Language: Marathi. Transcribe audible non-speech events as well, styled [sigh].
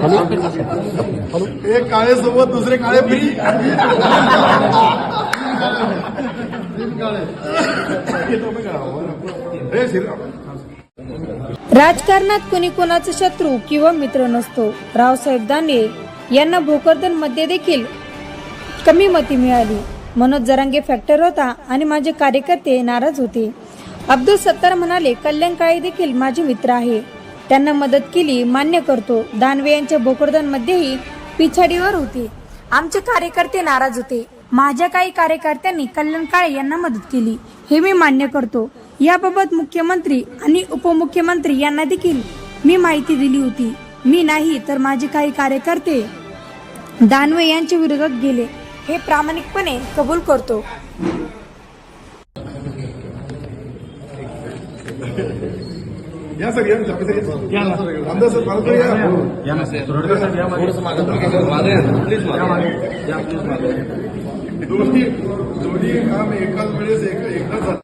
एक काळे सोबत दुसरे काळे फ्री हे राजकारणात कुणी कोणाचा शत्रू किंवा मित्र नसतो. रावसाहेब दानवे यांना भोकरदनमध्ये देखील कमी मती मिळाली. मनोज जरांगे फॅक्टर होता आणि माझे कार्यकर्ते नाराज होते. अब्दुल सत्तार म्हणाले कल्याण काळे देखील माझे मित्र आहे. त्यांना मदत केली मान्य करतो. दानवे यांच्या भोकरदनमध्येही पिछाडीवर होते. आमचे कार्यकर्ते नाराज होते. माझ्या काही कार्यकर्त्यांनी कल्याण काळे यांना मदत केली. हे मी मान्य करतो. याबाबत मुख्यमंत्री आणि उपमुख्यमंत्री यांना देखील मी माहिती दिली होती. मी नाही तर माझे काही कार्यकर्ते दानवे यांच्या विरोधात गेले. हे प्रामाणिकपणे कबूल करतो. [laughs] या सर या आमदार सर परत या. दोन्ही दोन्ही काम एकाच वेळेस एक एकदा झालं.